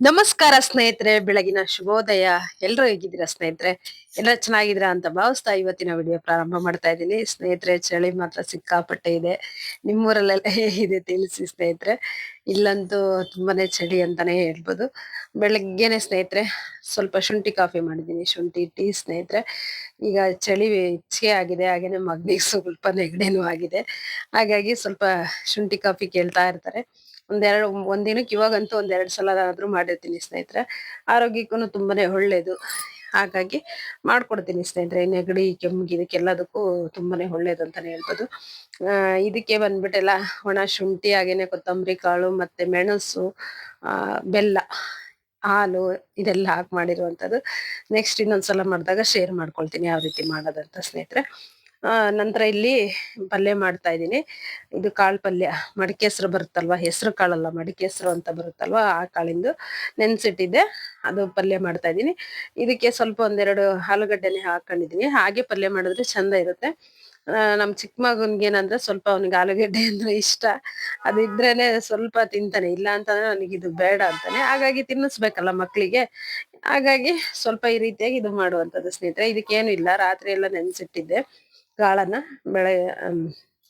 ನಮಸ್ಕಾರ ಸ್ನೇಹಿತರೆ, ಬೆಳಗಿನ ಶುಭೋದಯ. ಎಲ್ಲರೂ ಹೇಗಿದ್ದೀರಾ ಸ್ನೇಹಿತರೆ? ಎಲ್ಲ ಚೆನ್ನಾಗಿದ್ದೀರಾ ಅಂತ ಭಾವಿಸ್ತಾ ಇವತ್ತಿನ ವಿಡಿಯೋ ಪ್ರಾರಂಭ ಮಾಡ್ತಾ ಇದ್ದೀನಿ. ಸ್ನೇಹಿತರೆ, ಚಳಿ ಮಾತ್ರ ಸಿಕ್ಕಾಪಟ್ಟೆ ಇದೆ. ನಿಮ್ಮೂರಲ್ಲೆಲ್ಲ ಹೇಗಿದೆ ತಿಳಿಸಿ ಸ್ನೇಹಿತರೆ? ಇಲ್ಲಂತೂ ತುಂಬಾನೇ ಚಳಿ ಅಂತಾನೆ ಹೇಳ್ಬೋದು. ಬೆಳಗ್ಗೆನೆ ಸ್ನೇಹಿತರೆ, ಸ್ವಲ್ಪ ಶುಂಠಿ ಕಾಫಿ ಮಾಡಿದ್ದೀನಿ. ಶುಂಠಿ, ಟೀ ಸ್ನೇಹಿತರೆ. ಈಗ ಚಳಿ ಹೆಚ್ಚಿಗೆ ಆಗಿದೆ. ಹಾಗೇನೆ ಮಗನಿಗೆ ಸ್ವಲ್ಪ ನೆಗಡಿನೂ ಆಗಿದೆ. ಹಾಗಾಗಿ ಸ್ವಲ್ಪ ಶುಂಠಿ ಕಾಫಿ ಕೇಳ್ತಾ ಇರ್ತಾರೆ. ಒಂದೆರಡು ಒಂದಿನಕ್ಕೆ ಇವಾಗಂತೂ ಒಂದೆರಡು ಸಲ ಆದ್ರೂ ಮಾಡಿರ್ತೀನಿ ಸ್ನೇಹಿತರೆ. ಆರೋಗ್ಯಕ್ಕೂ ತುಂಬಾನೇ ಒಳ್ಳೇದು. ಹಾಗಾಗಿ ಮಾಡ್ಕೊಡ್ತೀನಿ ಸ್ನೇಹಿತರೆ. ನೆಗಡಿ ಕೆಮ್ಮಿಗೆ ಇದಕ್ಕೆಲ್ಲದಕ್ಕೂ ತುಂಬಾನೇ ಒಳ್ಳೇದು ಅಂತಾನೆ ಹೇಳ್ಬೋದು. ಇದಕ್ಕೆ ಬಂದ್ಬಿಟ್ಟೆಲ್ಲ ಒಣ ಶುಂಠಿ, ಹಾಗೇನೆ ಕೊತ್ತಂಬರಿ, ಕಾಳು, ಮತ್ತೆ ಮೆಣಸು ಬೆಲ್ಲ, ಹಾಲು ಇದೆಲ್ಲ ಹಾಕಿ ಮಾಡಿರುವಂಥದ್ದು. ನೆಕ್ಸ್ಟ್ ಇನ್ನೊಂದ್ಸಲ ಮಾಡಿದಾಗ ಶೇರ್ ಮಾಡ್ಕೊಳ್ತೀನಿ ಯಾವ ರೀತಿ ಮಾಡೋದಂತ ಸ್ನೇಹಿತರೆ. ನಂತರ ಇಲ್ಲಿ ಪಲ್ಯ ಮಾಡ್ತಾ ಇದ್ದೀನಿ. ಇದು ಕಾಳು ಪಲ್ಯ. ಮಡಿಕೆ ಹೆಸರು ಬರುತ್ತಲ್ವಾ? ಹೆಸರು ಕಾಳಲ್ಲ, ಮಡಿಕೆ ಹೆಸರು ಅಂತ ಬರುತ್ತಲ್ವಾ? ಆ ಕಾಳಿಂದು ನೆನೆಸಿಟ್ಟಿದ್ದೆ. ಅದು ಪಲ್ಯ ಮಾಡ್ತಾ ಇದ್ದೀನಿ. ಇದಕ್ಕೆ ಸ್ವಲ್ಪ ಒಂದೆರಡು ಆಲೂಗಡ್ಡೆನೆ ಹಾಕೊಂಡಿದ್ದೀನಿ. ಹಾಗೆ ಪಲ್ಯ ಮಾಡಿದ್ರೆ ಚಂದ ಇರುತ್ತೆ. ನಮ್ಮ ನಮ್ ಚಿಕ್ಕ ಮಗನ್ಗೆ ಏನಂದ್ರೆ ಸ್ವಲ್ಪ ಅವ್ನಿಗೆ ಆಲೂಗಡ್ಡೆ ಅಂದ್ರೆ ಇಷ್ಟ. ಅದು ಇದ್ರೇನೆ ಸ್ವಲ್ಪ ತಿಂತಾನೆ. ಇಲ್ಲ ಅಂತಂದ್ರೆ ನನಗೆ ಇದು ಬೇಡ ಅಂತಾನೆ. ಹಾಗಾಗಿ ತಿನ್ನಿಸ್ಬೇಕಲ್ಲ ಮಕ್ಕಳಿಗೆ ಹಾಗಾಗಿ ಸ್ವಲ್ಪ ಈ ರೀತಿಯಾಗಿ ಇದು ಮಾಡುವಂಥದ್ದು ಸ್ನೇಹಿತರೆ. ಇದಕ್ಕೇನು ಇಲ್ಲ. ರಾತ್ರಿ ಎಲ್ಲ ನೆನ್ಸಿಟ್ಟಿದ್ದೆ. ಕಾಳನ್ನ ಬೆಳೆ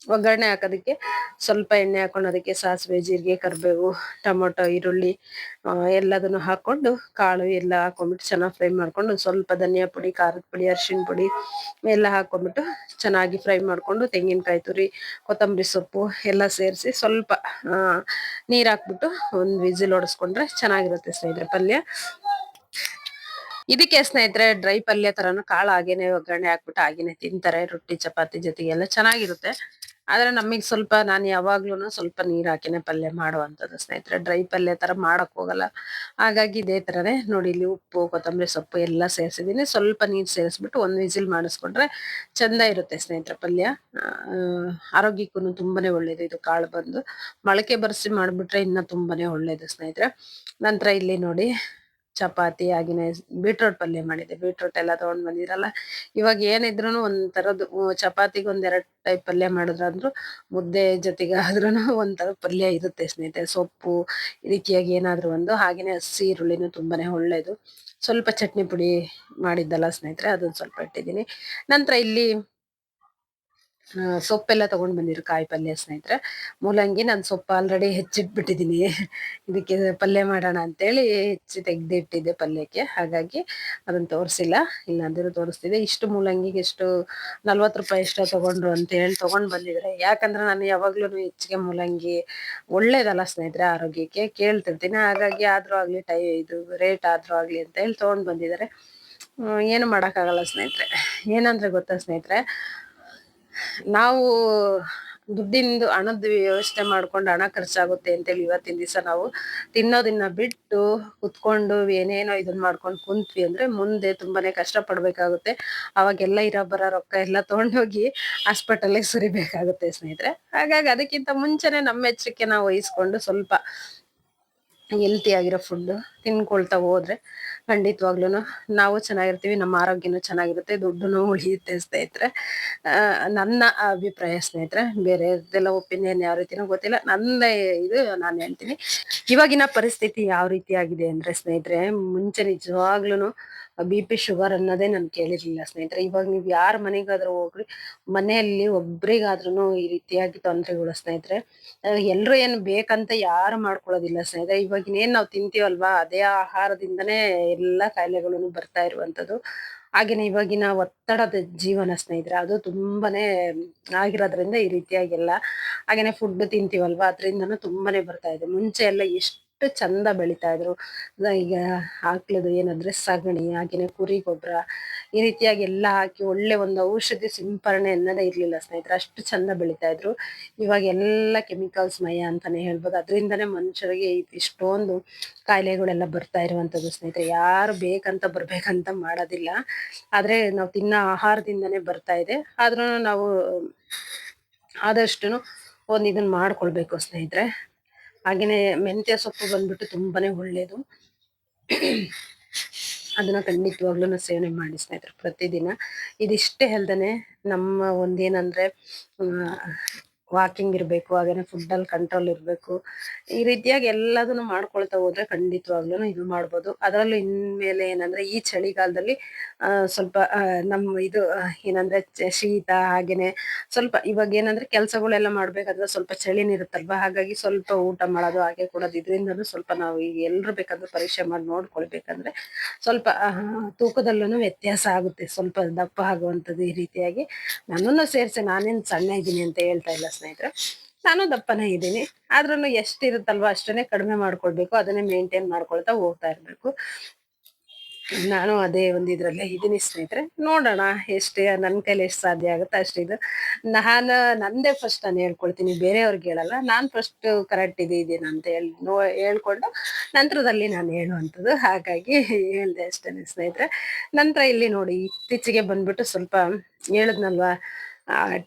ಒಗ್ಗರಣೆ ಹಾಕೋದಕ್ಕೆ ಸ್ವಲ್ಪ ಎಣ್ಣೆ ಹಾಕೊಂಡು ಅದಕ್ಕೆ ಸಾಸಿವೆ, ಜೀರಿಗೆ, ಕರಿಬೇವು, ಟೊಮೊಟೊ, ಈರುಳ್ಳಿ ಎಲ್ಲದನ್ನು ಹಾಕ್ಕೊಂಡು ಕಾಳು ಎಲ್ಲ ಹಾಕೊಂಡ್ಬಿಟ್ಟು ಚೆನ್ನಾಗಿ ಫ್ರೈ ಮಾಡ್ಕೊಂಡು ಸ್ವಲ್ಪ ಧನಿಯಾ ಪುಡಿ, ಖಾರದ ಪುಡಿ, ಅರಿಶಿಣ ಪುಡಿ ಎಲ್ಲ ಹಾಕೊಂಡ್ಬಿಟ್ಟು ಚೆನ್ನಾಗಿ ಫ್ರೈ ಮಾಡಿಕೊಂಡು ತೆಂಗಿನಕಾಯಿ ತುರಿ, ಕೊತ್ತಂಬರಿ ಸೊಪ್ಪು ಎಲ್ಲ ಸೇರಿಸಿ ಸ್ವಲ್ಪ ನೀರು ಹಾಕ್ಬಿಟ್ಟು ಒಂದು ವಿಜಿಲ್ ಹೊಡೆಸ್ಕೊಂಡ್ರೆ ಚೆನ್ನಾಗಿರುತ್ತೆ ಸ್ನೇಹಿತರೆ ಪಲ್ಯ. ಇದಕ್ಕೆ ಸ್ನೇಹಿತರೆ, ಡ್ರೈ ಪಲ್ಯ ತರನು ಕಾಳು ಹಾಗೇನೆ ಒಗ್ಗರಣೆ ಹಾಕ್ಬಿಟ್ಟು ಹಾಗೇನೆ ತಿಂತಾರೆ, ರೊಟ್ಟಿ, ಚಪಾತಿ ಜೊತೆಗೆ ಎಲ್ಲ ಚೆನ್ನಾಗಿರುತ್ತೆ. ಆದ್ರೆ ನಮಗ್ ಸ್ವಲ್ಪ ನಾನು ಯಾವಾಗ್ಲೂ ಸ್ವಲ್ಪ ನೀರ್ ಹಾಕಿನೇ ಪಲ್ಯ ಮಾಡುವಂತದ್ದು ಸ್ನೇಹಿತರೆ. ಡ್ರೈ ಪಲ್ಯ ತರ ಮಾಡಕ್ ಹೋಗಲ್ಲ. ಹಾಗಾಗಿ ಇದೇ ತರನೇ ನೋಡಿ ಇಲ್ಲಿ ಉಪ್ಪು, ಕೊತ್ತಂಬರಿ, ಸೊಪ್ಪು ಎಲ್ಲ ಸೇರಿಸಿದೀನಿ ಸ್ವಲ್ಪ ನೀರ್ ಸೇರಿಸ್ಬಿಟ್ಟು ಒಂದ್ ವಿಸಿಲ್ ಮಾಡಿಸ್ಕೊಂಡ್ರೆ ಚಂದ ಇರುತ್ತೆ ಸ್ನೇಹಿತರೆ ಪಲ್ಯ. ಆರೋಗ್ಯಕ್ಕೂ ತುಂಬಾನೇ ಒಳ್ಳೇದು ಇದು ಕಾಳು ಬಂದು. ಮೊಳಕೆ ಬರ್ಸಿ ಮಾಡ್ಬಿಟ್ರೆ ಇನ್ನ ತುಂಬಾನೇ ಒಳ್ಳೇದು ಸ್ನೇಹಿತರೆ. ನಂತರ ಇಲ್ಲಿ ನೋಡಿ ಚಪಾತಿ, ಆಗಿನೇ ಬೀಟ್ರೋಟ್ ಪಲ್ಯ ಮಾಡಿದ್ದೆ ಬೀಟ್ರೋಟ್ ಎಲ್ಲ ತಗೊಂಡ್ ಬಂದಿರಲ್ಲ ಇವಾಗ ಏನಿದ್ರು ಒಂದ್ ತರದ್ದು ಚಪಾತಿಗೆ ಒಂದ್ ಎರಡ್ ಟೈಪ್ ಪಲ್ಯ ಮಾಡಿದ್ರಂದ್ರು ಮುದ್ದೆ ಜೊತೆಗೆ ಆದ್ರೂನು ಒಂಥರ ಪಲ್ಯ ಇರುತ್ತೆ ಸ್ನೇಹಿತರೆ. ಸೊಪ್ಪು ರೀತಿಯಾಗಿ ಏನಾದ್ರು ಒಂದು, ಹಾಗೇನೆ ಹಸಿ ಈರುಳ್ಳಿನೂ ತುಂಬಾನೇ ಒಳ್ಳೇದು. ಸ್ವಲ್ಪ ಚಟ್ನಿ ಪುಡಿ ಮಾಡಿದ್ದಲ್ಲ ಸ್ನೇಹಿತರೆ ಅದನ್ನ ಸ್ವಲ್ಪ ಇಟ್ಟಿದ್ದೀನಿ. ನಂತರ ಇಲ್ಲಿ ಸೊಪ್ಪೆಲ್ಲ ತಗೊಂಡು ಬಂದಿರು ಕಾಯಿ ಪಲ್ಯ ಸ್ನೇಹಿತರೆ. ಮೂಲಂಗಿ ನಾನು ಸೊಪ್ಪು ಆಲ್ರೆಡಿ ಹೆಚ್ಚಿಟ್ಬಿಟ್ಟಿದ್ದೀನಿ ಇದಕ್ಕೆ ಪಲ್ಯ ಮಾಡೋಣ ಅಂತೇಳಿ ಹೆಚ್ಚಿ ತೆಗೆದಿಟ್ಟಿದ್ದೆ ಪಲ್ಯಕ್ಕೆ. ಹಾಗಾಗಿ ಅದನ್ನು ತೋರಿಸಿಲ್ಲ. ಇಲ್ಲಾಂದ್ರೆ ತೋರಿಸ್ತಿದ್ದೆ ಇಷ್ಟು ಮೂಲಂಗಿಗೆ ಎಷ್ಟು ನಲ್ವತ್ತು ರೂಪಾಯಿ ಎಷ್ಟೋ ತಗೊಂಡ್ರು ಅಂತ ಹೇಳಿ ತಗೊಂಡ್ ಬಂದಿದ್ರೆ. ಯಾಕಂದ್ರೆ ನಾನು ಯಾವಾಗ್ಲೂ ಹೆಚ್ಚಿಗೆ ಮೂಲಂಗಿ ಒಳ್ಳೇದಲ್ಲ ಸ್ನೇಹಿತರೆ ಆರೋಗ್ಯಕ್ಕೆ ಕೇಳ್ತಿರ್ತೀನಿ. ಹಾಗಾಗಿ ಆದರೂ ಆಗಲಿ, ಟೈ ಇದು ರೇಟ್ ಆದರೂ ಆಗಲಿ ಅಂತ ಹೇಳಿ ತೊಗೊಂಡು ಬಂದಿದ್ದಾರೆ ಏನು ಮಾಡೋಕ್ಕಾಗಲ್ಲ ಸ್ನೇಹಿತರೆ. ಏನಂದ್ರೆ ಗೊತ್ತಾ ಸ್ನೇಹಿತರೆ? ನಾವು ದುಡ್ಡಿಂದು ಹಣದ ವ್ಯವಸ್ಥೆ ಮಾಡ್ಕೊಂಡು ಹಣ ಖರ್ಚಾಗುತ್ತೆ ಅಂತೇಳಿ ಇವತ್ತಿನ ದಿವಸ ನಾವು ತಿನ್ನೋದನ್ನ ಬಿಟ್ಟು ಕುತ್ಕೊಂಡು ಏನೇನೋ ಇದನ್ನ ಮಾಡ್ಕೊಂಡು ಕುಂತ್ವಿ ಅಂದ್ರೆ ಮುಂದೆ ತುಂಬಾನೇ ಕಷ್ಟ ಪಡ್ಬೇಕಾಗುತ್ತೆ ಅವಾಗೆಲ್ಲ ಇರೋ ಬರೋ ರೊಕ್ಕ ಎಲ್ಲ ತಗೊಂಡೋಗಿ ಹಾಸ್ಪಿಟಲ್ಗೆ ಸುರಿಬೇಕಾಗುತ್ತೆ ಸ್ನೇಹಿತರೆ. ಹಾಗಾಗಿ ಅದಕ್ಕಿಂತ ಮುಂಚೆನೆ ನಮ್ಮ ಎಚ್ಚರಿಕೆ ನಾವು ವಹಿಸ್ಕೊಂಡು ಸ್ವಲ್ಪ ಹೆಲ್ತಿ ಆಗಿರೋ ಫುಡ್ ತಿನ್ಕೊಳ್ತಾ ಹೋದ್ರೆ ಖಂಡಿತವಾಗ್ಲೂ ನಾವು ಚೆನ್ನಾಗಿರ್ತೀವಿ, ನಮ್ಮ ಆರೋಗ್ಯನೂ ಚೆನ್ನಾಗಿರುತ್ತೆ ದುಡ್ಡು ಉಳಿಯುತ್ತೆ ಸ್ನೇಹಿತರೆ ನನ್ನ ಅಭಿಪ್ರಾಯ ಸ್ನೇಹಿತರೆ, ಬೇರೆ ಒಪಿನಿಯನ್ ಯಾವ ರೀತಿನೂ ಗೊತ್ತಿಲ್ಲ. ನನ್ನ ಇದು ನಾನು ಹೇಳ್ತೀನಿ. ಇವಾಗಿನ ಪರಿಸ್ಥಿತಿ ಯಾವ ರೀತಿ ಆಗಿದೆ ಅಂದ್ರೆ ಸ್ನೇಹಿತರೆ, ಮುಂಚೆ ನಿಜವಾಗ್ಲೂ ಬಿ ಪಿ ಶುಗರ್ ಅನ್ನೋದೇ ನಾನು ಕೇಳಿರ್ಲಿಲ್ಲ ಸ್ನೇಹಿತರೆ. ಇವಾಗ ನೀವು ಯಾರ ಮನೆಗಾದ್ರೂ ಹೋಗ್ರಿ, ಮನೆಯಲ್ಲಿ ಒಬ್ರಿಗಾದ್ರೂ ಈ ರೀತಿಯಾಗಿ ತೊಂದರೆಗಳು ಸ್ನೇಹಿತರೆ. ಎಲ್ಲರೂ ಏನು ಬೇಕಂತ ಯಾರು ಮಾಡ್ಕೊಳ್ಳೋದಿಲ್ಲ ಸ್ನೇಹಿತರೆ. ಇವಾಗ ಏನು ನಾವು ತಿಂತೀವಲ್ವಾ? ಅದೇ ಆಹಾರದಿಂದನೇ ಎಲ್ಲ ಕಾಯಿಲೆಗಳು ಬರ್ತಾ ಇರುವಂಥದ್ದು. ಹಾಗೇನೆ ಇವಾಗಿನ ಒತ್ತಡದ ಜೀವನ ಸ್ನೇಹಿತರೆ, ಅದು ತುಂಬಾನೇ ಆಗಿರೋದ್ರಿಂದ ಈ ರೀತಿಯಾಗೆಲ್ಲ. ಹಾಗೇನೆ ಫುಡ್ ತಿಂತೀವಲ್ವಾ? ಅದರಿಂದನೂ ತುಂಬಾನೇ ಬರ್ತಾ ಇದೆ. ಮುಂಚೆ ಎಲ್ಲ ಎಷ್ಟು ಚಂದ ಬೆಳಿತಾ ಇದ್ರು. ಈಗ ಹಾಕ್ಲದು ಏನಾದ್ರೆ ಸಗಣಿ, ಹಾಗೇನೆ ಕುರಿ ಗೊಬ್ಬರ ಈ ರೀತಿಯಾಗಿ ಎಲ್ಲ ಹಾಕಿ ಒಳ್ಳೆ ಒಂದು ಔಷಧಿ ಸಿಂಪರಣೆ ಅನ್ನೋದೇ ಇರ್ಲಿಲ್ಲ ಸ್ನೇಹಿತರೆ. ಅಷ್ಟು ಚಂದ ಬೆಳಿತಾ ಇದ್ರು. ಇವಾಗ ಎಲ್ಲ ಕೆಮಿಕಲ್ಸ್ ಮಯ ಅಂತಾನೆ ಹೇಳ್ಬೋದು. ಅದರಿಂದನೇ ಮನುಷ್ಯರಿಗೆ ಇಷ್ಟೊಂದು ಕಾಯಿಲೆಗಳೆಲ್ಲ ಬರ್ತಾ ಇರುವಂತದ್ದು ಸ್ನೇಹಿತರೆ. ಯಾರು ಬೇಕಂತ ಬರ್ಬೇಕಂತ ಮಾಡೋದಿಲ್ಲ. ಆದ್ರೆ ನಾವು ತಿನ್ನೋ ಆಹಾರದಿಂದನೇ ಬರ್ತಾ ಇದೆ. ಆದ್ರೂ ನಾವು ಆದಷ್ಟು ಒಂದು ಇದನ್ನ ಮಾಡ್ಕೊಳ್ಬೇಕು ಸ್ನೇಹಿತರೆ. ಹಾಗೇನೆ ಮೆಂತ್ಯ ಸೊಪ್ಪು ಬಂದ್ಬಿಟ್ಟು ತುಂಬಾನೇ ಒಳ್ಳೇದು. ಅದನ್ನ ಖಂಡಿತವಾಗ್ಲೂ ಸೇವನೆ ಮಾಡಿ ಸ್ನೇಹಿತರೆ ಪ್ರತಿದಿನ. ಇದಿಷ್ಟೇ ಅಲ್ದೇನೆ ನಮ್ಮ ಒಂದೇನಂದ್ರೆ ವಾಕಿಂಗ್ ಇರಬೇಕು, ಹಾಗೇನೆ ಫುಡ್ ಅಲ್ಲಿ ಕಂಟ್ರೋಲ್ ಇರಬೇಕು, ಈ ರೀತಿಯಾಗಿ ಎಲ್ಲದನ್ನು ಮಾಡ್ಕೊಳ್ತಾ ಹೋದ್ರೆ ಖಂಡಿತವಾಗ್ಲೂ ಇದು ಮಾಡ್ಬೋದು. ಅದರಲ್ಲೂ ಇನ್ಮೇಲೆ ಏನಂದ್ರೆ ಈ ಚಳಿಗಾಲದಲ್ಲಿ ಸ್ವಲ್ಪ ನಮ್ಮ ಇದು ಏನಂದ್ರೆ ಶೀತ ಹಾಗೇನೆ ಸ್ವಲ್ಪ ಇವಾಗ ಏನಂದ್ರೆ ಕೆಲಸಗಳೆಲ್ಲ ಮಾಡ್ಬೇಕಾದ್ರೆ ಸ್ವಲ್ಪ ಚಳಿನಿರುತ್ತಲ್ವಾ ಹಾಗಾಗಿ ಸ್ವಲ್ಪ ಊಟ ಮಾಡೋದು ಹಾಗೆ ಕೊಡೋದು. ಇದರಿಂದನೂ ಸ್ವಲ್ಪ ನಾವು ಈಗ ಎಲ್ರು ಬೇಕಾದ್ರೂ ಪರೀಕ್ಷೆ ಮಾಡಿ ನೋಡ್ಕೊಳ್ಬೇಕಂದ್ರೆ ಸ್ವಲ್ಪ ತೂಕದಲ್ಲೂ ವ್ಯತ್ಯಾಸ ಆಗುತ್ತೆ. ಸ್ವಲ್ಪ ದಪ್ಪ ಆಗುವಂಥದ್ದು ಈ ರೀತಿಯಾಗಿ ನನ್ನನ್ನು ಸೇರಿಸಿ ನಾನೇನು ಸಣ್ಣ ಇದ್ದೀನಿ ಅಂತ ಹೇಳ್ತಾ ಇಲ್ಲ ಸ್ನೇಹಿತರೆ, ನಾನು ದಪ್ಪನೇ ಇದ್ದೀನಿ. ಆದ್ರೂ ಎಷ್ಟಿರುತ್ತಲ್ವ ಅಷ್ಟನ್ನೇ ಕಡಿಮೆ ಮಾಡ್ಕೊಳ್ಬೇಕು. ಅದನ್ನೇ ಮೇಂಟೈನ್ ಮಾಡ್ಕೊಳ್ತಾ ಹೋಗ್ತಾ ಇರ್ಬೇಕು. ನಾನು ಅದೇ ಒಂದು ಇದ್ರಲ್ಲೇ ಇದೀನಿ ಸ್ನೇಹಿತರೆ. ನೋಡೋಣ ಎಷ್ಟೇ ನನ್ನ ಕೈಲಿ ಎಷ್ಟು ಸಾಧ್ಯ ಆಗುತ್ತೆ ಅಷ್ಟು ಇದು. ನಾನು, ನಂದೇ ಫಸ್ಟ್ ನಾನು ಹೇಳ್ಕೊಳ್ತೀನಿ. ಬೇರೆಯವ್ರಿಗೆ ಹೇಳಲ್ಲ. ನಾನು ಫಸ್ಟ್ ಕರೆಕ್ಟ್ ಇದು ಇದೇನು ಅಂತ ಹೇಳಿ, ನೋ, ಹೇಳ್ಕೊಂಡು ನಂತರದಲ್ಲಿ ನಾನು ಹೇಳುವಂಥದ್ದು. ಹಾಗಾಗಿ ಹೇಳ್ದೆ ಅಷ್ಟೇ ಸ್ನೇಹಿತರೆ. ನಂತರ ಇಲ್ಲಿ ನೋಡಿ, ಇತ್ತೀಚೆಗೆ ಬಂದ್ಬಿಟ್ಟು ಸ್ವಲ್ಪ ಹೇಳಿದ್ನಲ್ವಾ?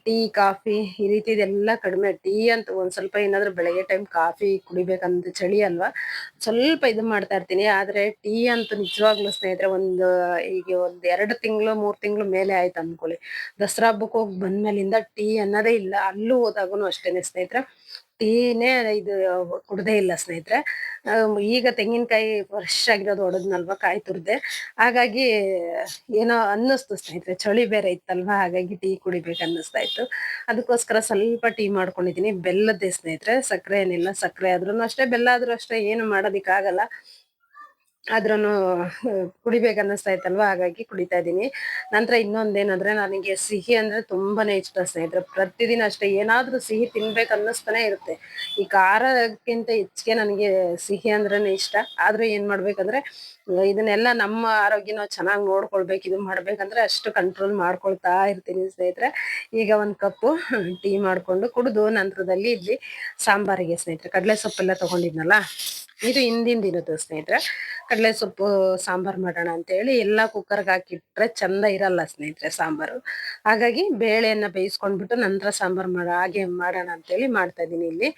ಟೀ, ಕಾಫಿ ಈ ರೀತಿ ರೀತಿದೆಲ್ಲ ಕಡಿಮೆ. ಟೀ ಅಂತ ಒಂದ್ ಸ್ವಲ್ಪ ಏನಾದ್ರೂ ಬೆಳಗ್ಗೆ ಟೈಮ್ ಕಾಫಿ ಕುಡಿಬೇಕಂತ ಚಳಿ ಅಲ್ವಾ? ಸ್ವಲ್ಪ ಇದು ಮಾಡ್ತಾ ಇರ್ತೀನಿ. ಆದ್ರೆ ಟೀ ಅಂತೂ ನಿಜವಾಗ್ಲೂ ಸ್ನೇಹಿತರೆ ಒಂದು ಈಗ ಒಂದ್ ಎರಡು ತಿಂಗಳು, ಮೂರ್ ತಿಂಗಳು ಮೇಲೆ ಆಯ್ತು ಅನ್ಕೊಳ್ಳಿ. ದಸರಾ ಹಬ್ಬಕ್ಕೆ ಹೋಗಿ ಬಂದ್ಮೇಲಿಂದ ಟೀ ಅನ್ನೋದೇ ಇಲ್ಲ. ಅಲ್ಲೂ ಹೋದಾಗೂ ಅಷ್ಟೇನೆ ಸ್ನೇಹಿತರೆ. ಟೀನೇ ಇದು ಕುಡ್ದೇ ಇಲ್ಲ ಸ್ನೇಹಿತರೆ. ಈಗ ತೆಂಗಿನಕಾಯಿ ಫ್ರೆಶ್ ಆಗಿರೋದು ಹೊಡೆದ್ನಲ್ವಾ ಕಾಯಿ ತುರ್ದೆ. ಹಾಗಾಗಿ ಏನೋ ಅನ್ನಿಸ್ತು ಸ್ನೇಹಿತರೆ, ಚಳಿ ಬೇರೆ ಇತ್ತಲ್ವಾ? ಹಾಗಾಗಿ ಟೀ ಕುಡಿಬೇಕು ಅನ್ನಿಸ್ತಾ ಇತ್ತು. ಅದಕ್ಕೋಸ್ಕರ ಸ್ವಲ್ಪ ಟೀ ಮಾಡ್ಕೊಂಡಿದ್ದೀನಿ. ಬೆಲ್ಲದ್ದೇ ಸ್ನೇಹಿತರೆ, ಸಕ್ಕರೆ ಏನಿಲ್ಲ, ಸಕ್ಕರೆ ಆದ್ರೂ ಅಷ್ಟೇ, ಬೆಲ್ಲ ಆದ್ರೂ ಅಷ್ಟೇ, ಏನು ಮಾಡೋದಿಕ್ಕಾಗಲ್ಲ. ಆದ್ರೂನು ಕುಡಿಬೇಕು ಅನ್ನಿಸ್ತಾ ಇತ್ತಲ್ವಾ? ಹಾಗಾಗಿ ಕುಡಿತಾ ಇದ್ದೀನಿ. ನಂತರ ಇನ್ನೊಂದೇನಂದ್ರೆ ನನಗೆ ಸಿಹಿ ಅಂದ್ರೆ ತುಂಬಾನೇ ಇಷ್ಟ ಸ್ನೇಹಿತರೆ. ಪ್ರತಿದಿನ ಅಷ್ಟೇ ಏನಾದ್ರೂ ಸಿಹಿ ತಿನ್ಬೇಕು ಅನ್ನಿಸ್ತಾನೆ ಇರುತ್ತೆ. ಈ ಖಾರಕ್ಕಿಂತ ಹೆಚ್ಚಿಗೆ ನನಗೆ ಸಿಹಿ ಅಂದ್ರೇನೆ ಇಷ್ಟ. ಆದ್ರೆ ಏನ್ ಮಾಡ್ಬೇಕಂದ್ರೆ, ಇದನ್ನೆಲ್ಲ ನಮ್ಮ ಆರೋಗ್ಯನ ಚೆನ್ನಾಗಿ ನೋಡ್ಕೊಳ್ಬೇಕು ಇದು ಮಾಡ್ಬೇಕಂದ್ರೆ ಅಷ್ಟು ಕಂಟ್ರೋಲ್ ಮಾಡ್ಕೊಳ್ತಾ ಇರ್ತೀನಿ ಸ್ನೇಹಿತರೆ. ಈಗ ಒಂದ್ ಕಪ್ಪು ಟೀ ಮಾಡ್ಕೊಂಡು ಕುಡಿದು ನಂತರದಲ್ಲಿ ಇಲ್ಲಿ ಸಾಂಬಾರಿಗೆ ಸ್ನೇಹಿತರೆ. ಕಡಲೆ ಸೊಪ್ಪೆಲ್ಲ ತಗೊಂಡಿದ್ನಲ್ಲ? ಇದು ಹಿಂದಿನ ದಿನದ ಸ್ನೇಹಿತರೆ. ಕಡಲೆ ಸೊಪ್ಪು, ಸಾಂಬಾರ್ ಮಾಡೋಣ ಅಂತ ಹೇಳಿ ಎಲ್ಲಾ ಕುಕ್ಕರ್ಗೆ ಹಾಕಿಟ್ರೆ ಚಂದ ಇರಲ್ಲ ಸ್ನೇಹಿತರೆ ಸಾಂಬಾರು. ಹಾಗಾಗಿ ಬೇಳೆಯನ್ನ ಬೇಯಿಸ್ಕೊಂಡ್ಬಿಟ್ಟು ನಂತರ ಸಾಂಬಾರ್ ಮಾಡ, ಹಾಗೆ ಮಾಡೋಣ ಅಂತ ಹೇಳಿ ಮಾಡ್ತಾ ಇದ್ದೀನಿ ಇಲ್ಲಿ.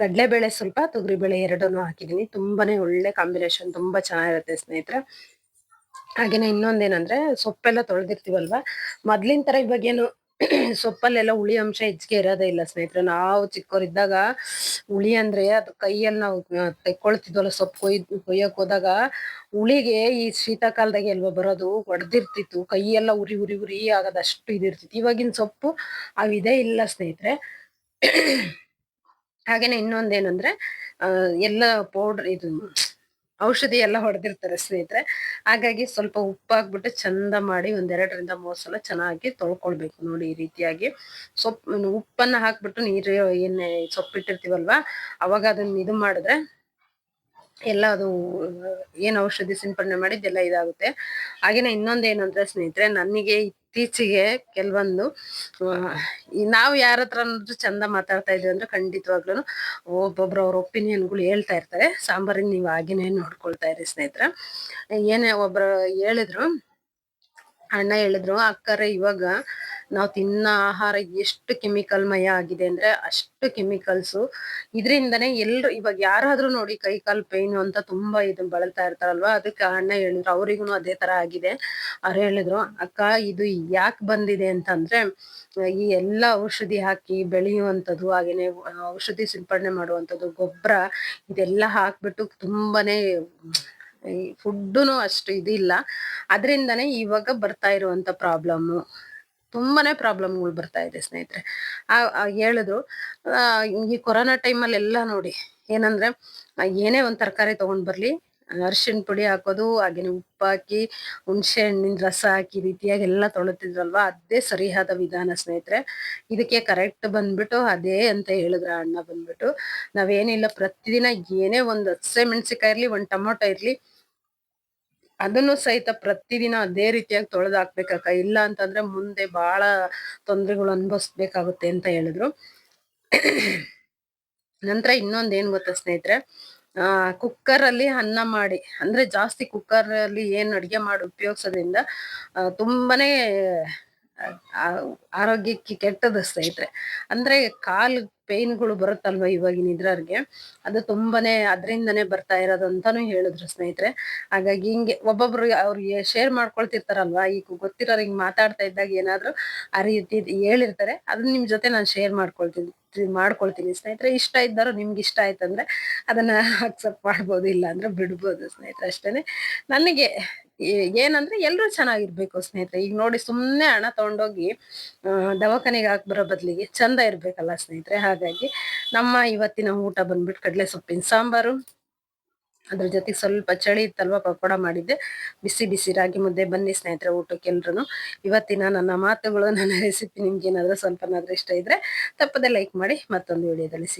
ಕಡಲೆಬೇಳೆ ಸ್ವಲ್ಪ, ತೊಗರಿಬೇಳೆ ಎರಡನ್ನೂ ಹಾಕಿದ್ದೀನಿ. ತುಂಬಾನೇ ಒಳ್ಳೆ ಕಾಂಬಿನೇಷನ್ ತುಂಬಾ ಚೆನ್ನಾಗಿರುತ್ತೆ ಸ್ನೇಹಿತರೆ. ಹಾಗೇನೆ ಇನ್ನೊಂದೇನಂದ್ರೆ ಸೊಪ್ಪೆಲ್ಲ ತೊಳೆದಿರ್ತೀವಲ್ವಾ? ಮೊದ್ಲಿನ ತರ ಇವಾಗೇನು ಸೊಪ್ಪಲ್ಲೆಲ್ಲ ಹುಳಿ ಅಂಶ ಹೆಚ್ಚಿಗೆ ಇರೋದೇ ಇಲ್ಲ ಸ್ನೇಹಿತರೆ. ನಾವು ಚಿಕ್ಕವರಿದ್ದಾಗ ಹುಳಿ ಅಂದ್ರೆ ಅದು ಕೈಯಲ್ಲಿ ನಾವು ತೆಕ್ಕೊಳ್ತಿದ್ವಲ್ಲ ಸೊಪ್ಪು ಕೊಯ್ ಕೊಯ್ಯಕ್ ಹೋದಾಗ ಹುಳಿಗೆ ಈ ಶೀತಕಾಲದಾಗೆ ಎಲ್ವ ಬರೋದು ಹೊಡೆದಿರ್ತಿತ್ತು ಕೈಯೆಲ್ಲ ಉರಿ ಉರಿ ಉರಿ ಆಗದಷ್ಟು ಇದಿರ್ತಿತ್ತು. ಇವಾಗಿನ ಸೊಪ್ಪು ಅವಿದೇ ಇಲ್ಲ ಸ್ನೇಹಿತರೆ. ಹಾಗೇನೆ ಇನ್ನೊಂದೇನಂದ್ರೆ ಎಲ್ಲ ಪೌಡ್ರ್ ಇದು ಔಷಧಿ ಎಲ್ಲ ಹೊಡೆದಿರ್ತಾರೆ ಸ್ನೇಹಿತರೆ. ಹಾಗಾಗಿ ಸ್ವಲ್ಪ ಉಪ್ಪು ಹಾಕ್ಬಿಟ್ಟು ಚಂದ ಮಾಡಿ ಒಂದೆರಡರಿಂದ ಮೂರು ಸಲ ಚೆನ್ನಾಗಿ ತೊಳ್ಕೊಳ್ಬೇಕು ನೋಡಿ ಈ ರೀತಿಯಾಗಿ. ಸೊಪ್ಪು ಉಪ್ಪನ್ನ ಹಾಕ್ಬಿಟ್ಟು ನೀರು ಏನೇ ಸೊಪ್ಪಿಟ್ಟಿರ್ತೀವಲ್ವಾ, ಅವಾಗ ಅದನ್ನ ಇದು ಮಾಡಿದ್ರೆ ಎಲ್ಲ ಅದು, ಏನು ಔಷಧಿ ಸಿಂಪಡಣೆ ಮಾಡಿದ್ದೆಲ್ಲ ಇದಾಗುತ್ತೆ. ಹಾಗೇನೆ ಇನ್ನೊಂದು ಏನಂದ್ರೆ ಸ್ನೇಹಿತರೆ, ನನಗೆ ಇತ್ತೀಚೆಗೆ ಕೆಲವೊಂದು ನಾವು ಯಾರ ಹತ್ರ ಚಂದ ಮಾತಾಡ್ತಾ ಇದ್ವಿ ಅಂದ್ರೆ ಖಂಡಿತವಾಗ್ಲೂ ಒಬ್ಬೊಬ್ರು ಅವ್ರ ಒಪಿನಿಯನ್ಗಳು ಹೇಳ್ತಾ ಇರ್ತಾರೆ. ಸಾಂಬಾರಿನ ನೀವು ಹಾಗೇನೆ ನೋಡ್ಕೊಳ್ತಾ ಇರಿ ಸ್ನೇಹಿತರ. ಏನೇ ಒಬ್ರು ಹೇಳಿದ್ರು ಅಣ್ಣ ಹೇಳಿದ್ರು, ಅಕ್ಕರೆ, ಇವಾಗ ನಾವು ತಿನ್ನೋ ಆಹಾರ ಎಷ್ಟು ಕೆಮಿಕಲ್ ಮಯ ಆಗಿದೆ ಅಂದ್ರೆ ಅಷ್ಟು ಕೆಮಿಕಲ್ಸ್ ಇದರಿಂದನೇ ಎಲ್ರು, ಇವಾಗ ಯಾರಾದ್ರೂ ನೋಡಿ ಕೈ ಕಾಲ್ ಪೈನ್ ಅಂತ ತುಂಬಾ ಇದು ಬಳಲ್ತಾ ಇರ್ತಾರಲ್ವಾ, ಅದಕ್ಕೆ ಅಣ್ಣ ಹೇಳಿದ್ರು. ಅವ್ರಿಗೂ ಅದೇ ತರ ಆಗಿದೆ. ಅವ್ರು ಹೇಳಿದ್ರು, ಅಕ್ಕ, ಇದು ಯಾಕೆ ಬಂದಿದೆ ಅಂತಂದ್ರೆ, ಈ ಎಲ್ಲ ಔಷಧಿ ಹಾಕಿ ಬೆಳೆಯುವಂಥದ್ದು, ಹಾಗೇನೆ ಔಷಧಿ ಸಿಂಪಡಣೆ ಮಾಡುವಂಥದ್ದು, ಗೊಬ್ಬರ, ಇದೆಲ್ಲ ಹಾಕ್ಬಿಟ್ಟು ತುಂಬಾನೇ ಈ ಫುಡ್ಡುನು ಅಷ್ಟು ಇದಿಲ್ಲ. ಅದರಿಂದನೇ ಇವಾಗ ಬರ್ತಾ ಇರುವಂತ ಪ್ರಾಬ್ಲಮ್ಮು ತುಂಬಾನೇ ಪ್ರಾಬ್ಲಮ್ಗಳು ಬರ್ತಾ ಇದೆ ಸ್ನೇಹಿತರೆ. ಹೇಳಿದ್ರು ಈ ಕೊರೋನಾ ಟೈಮಲ್ಲಿ ಎಲ್ಲ ನೋಡಿ, ಏನಂದ್ರೆ ಏನೇ ಒಂದು ತರಕಾರಿ ತಗೊಂಡ್ ಬರ್ಲಿ ಪುಡಿ ಹಾಕೋದು, ಹಾಗೇನೆ ಉಪ್ಪು ಹಾಕಿ, ಹುಣಸೆ ಹಣ್ಣಿನ ರಸ ಹಾಕಿ ರೀತಿಯಾಗಿ ಎಲ್ಲ ತೊಳಿತಿದ್ರಲ್ವಾ, ಅದೇ ಸರಿಯಾದ ವಿಧಾನ ಸ್ನೇಹಿತರೆ. ಇದಕ್ಕೆ ಕರೆಕ್ಟ್ ಬಂದ್ಬಿಟ್ಟು, ಅದೇ ಅಂತ ಹೇಳಿದ್ರ ಅಣ್ಣ ಬಂದ್ಬಿಟ್ಟು. ನಾವೇನಿಲ್ಲ, ಪ್ರತಿದಿನ ಏನೇ ಒಂದು ಹಸೆ ಮೆಣಸಿಕಾಯಿ ಇರ್ಲಿ, ಒಂದು ಟೊಮೊಟೊ ಇರ್ಲಿ ಅದನ್ನು ಸಹಿತ ಪ್ರತಿದಿನ ಅದೇ ರೀತಿಯಾಗಿ ತೊಳೆದು ಹಾಕ್ಬೇಕಕ್ಕ ಇಲ್ಲ ಅಂತಂದ್ರೆ ಮುಂದೆ ಬಹಳ ತೊಂದರೆಗಳು ಅನುಭವಿಸ್ಬೇಕಾಗುತ್ತೆ ಅಂತ ಹೇಳಿದ್ರು. ನಂತರ ಇನ್ನೊಂದು ಏನ್ ಗೊತ್ತಾ ಸ್ನೇಹಿತರೆ? ಆ ಕುಕ್ಕರ್ ಅಲ್ಲಿ ಅನ್ನ ಮಾಡಿ, ಅಂದ್ರೆ ಜಾಸ್ತಿ ಕುಕ್ಕರ್ ಅಲ್ಲಿ ಏನ್ ಅಡ್ಗೆ ಮಾಡಿ ಉಪಯೋಗಿಸೋದ್ರಿಂದ ತುಂಬಾನೇ ಆರೋಗ್ಯಕ್ಕೆ ಕೆಟ್ಟದ್ದು ಸ್ನೇಹಿತರೆ ಅಂದ್ರೆ ಕಾಲು ಪೇನ್ಗಳು ಬರುತ್ತಲ್ವ ಇವಾಗಿನ ಇದ್ರವ್ರಿಗೆ ಅದು ತುಂಬಾನೇ ಅದರಿಂದನೇ ಬರ್ತಾ ಇರೋದು ಅಂತಾನು ಹೇಳಿದ್ರು ಸ್ನೇಹಿತರೆ. ಹಾಗಾಗಿ ಹಿಂಗೆ ಒಬ್ಬೊಬ್ರು ಅವ್ರಿಗೆ ಶೇರ್ ಮಾಡ್ಕೊಳ್ತಿರ್ತಾರಲ್ವಾ? ಈಗ ಗೊತ್ತಿರೋರು ಹಿಂಗೆ ಮಾತಾಡ್ತಾ ಇದ್ದಾಗ ಏನಾದ್ರು ಆ ರೀತಿ ಹೇಳಿರ್ತಾರೆ. ಅದನ್ನ ನಿಮ್ ಜೊತೆ ನಾನು ಶೇರ್ ಮಾಡ್ಕೊಳ್ತೀನಿ ಮಾಡ್ಕೊಳ್ತೀನಿ ಸ್ನೇಹಿತರೆ. ಇಷ್ಟ ಇದ್ದಾರು ನಿಮ್ಗೆ ಇಷ್ಟ ಆಯ್ತಂದ್ರೆ ಅದನ್ನ ಅಕ್ಸೆಪ್ಟ್ ಮಾಡ್ಬೋದು ಇಲ್ಲ ಅಂದ್ರೆ ಬಿಡ್ಬೋದು ಸ್ನೇಹಿತರೆ ಅಷ್ಟೇನೆ. ನನಗೆ ಏನಂದ್ರೆ ಎಲ್ರು ಚೆನ್ನಾಗಿರ್ಬೇಕು ಸ್ನೇಹಿತರೆ. ಈಗ ನೋಡಿ ಸುಮ್ನೆ ಹಣ ತಗೊಂಡೋಗಿ ದವಾಖಾನೆಗೆ ಹಾಕ್ಬರೋ ಬರೋ ಬದಲಿಗೆ ಚಂದ ಇರ್ಬೇಕಲ್ಲ ಸ್ನೇಹಿತರೆ. ಹಾಗಾಗಿ ನಮ್ಮ ಇವತ್ತಿನ ಊಟ ಬಂದ್ಬಿಟ್ಟು ಕಡಲೆ ಸೊಪ್ಪಿನ ಸಾಂಬಾರು. ಅದ್ರ ಜೊತೆಗೆ ಸ್ವಲ್ಪ ಚಳಿ ಇತ್ತಲ್ವಾ, ಪಕೋಡ ಮಾಡಿದ್ದೆ. ಬಿಸಿ ಬಿಸಿ ರಾಗಿ ಮುದ್ದೆ ಬನ್ನಿ ಸ್ನೇಹಿತರೆ ಊಟಕ್ಕೆ ಎಲ್ರು ಇವತ್ತಿನ ನನ್ನ ಮಾತುಗಳು, ನನ್ನ ರೆಸಿಪಿ ನಿಮ್ಗೆ ಏನಾದರೂ ಸ್ವಲ್ಪನಾದ್ರೂ ಇಷ್ಟ ಇದ್ರೆ ತಪ್ಪದೆ ಲೈಕ್ ಮಾಡಿ ಮತ್ತೊಂದು ವಿಡಿಯೋದಲ್ಲಿ